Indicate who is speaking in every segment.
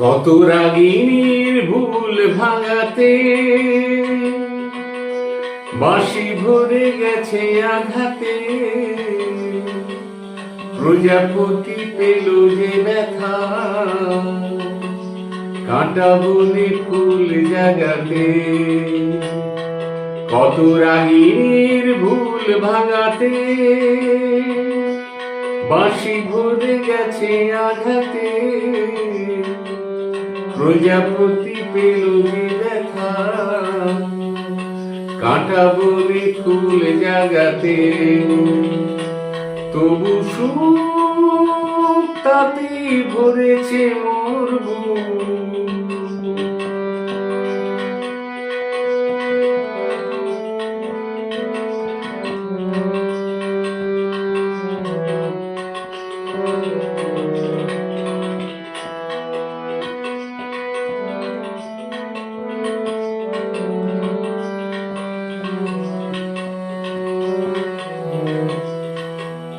Speaker 1: কত রাগিনীর ভুল ভাঙাতে বাঁশি ভরে গেছে আঘাতে। প্রজাপতি পেল যে ব্যথা কাঁটা বনে ফুল জাগাতে। কত রাগিনীর ভুল ভাঙাতে বাঁশি ভরে গেছে আঘাতে। প্রজাপতি পেল দেখা কাঁটা বলে ফুল জাগাতে তবু সুখ তাতে ভরেছে মোর বুক।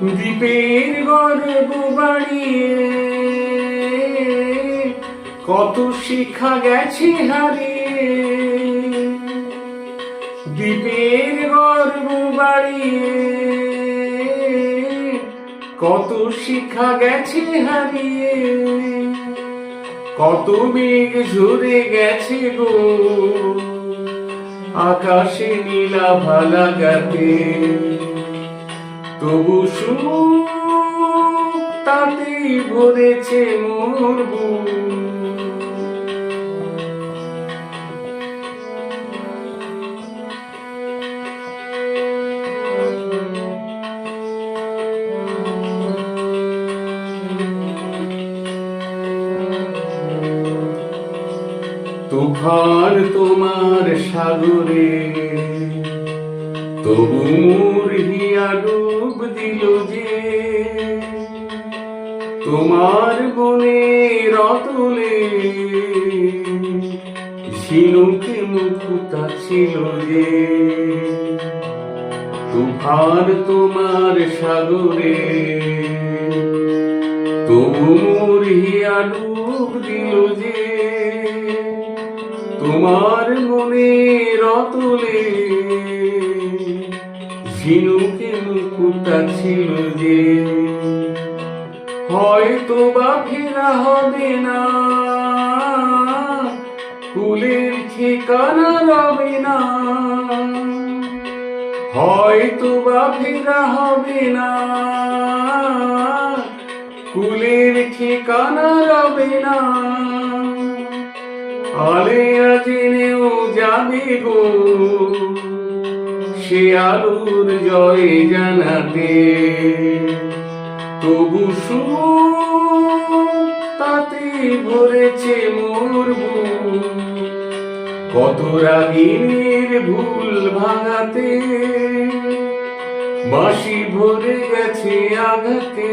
Speaker 1: দ্বীপের গর্ব বাড়িয়ে কত শিক্ষা গেছে হারিয়ে দ্বীপের গর্ব বাড়িয়ে কত শিক্ষা গেছে হারিয়ে। কত মেঘ ঝরে গেছে গো। আকাশে নীলা ভালা গাতে। তবু সুখ তাতে ভরেছে মোর। তুফান তোমার সাগরে তবু মোর দিল যে তোমার বনে রতলে ঝিনুকে মুকুতা ছিল যে তুফান তোমার সাগরে। তবু হিয়া ডুব দিল যে তোমার মনে রতলে ঝিনুকে মুকুটা ছিল যে। হয়তো বা ফেরা হবে না। কুলের ঠিকানা রবে না। হয়তো বা ফেরা হবে না। কুলের ঠিকানা রবে না। আলে আজিনেও যাবে গো। সে জয় জানাতে। তবু তাতে ভরেছে মোর। কত রাগিনীর ভুল ভাঙাতে বাঁশি ভরে গেছে আঘাতে।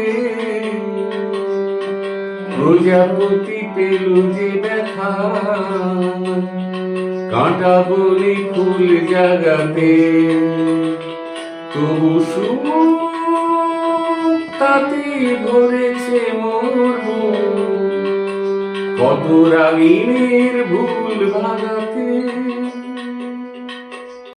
Speaker 1: প্রজাপতি পেল যে ব্যথা। কাঁটা বলে ফুল জাগাতে। তবু তাতে ভরেছে মোর কত রাগিনীর ভুল ভাগাতে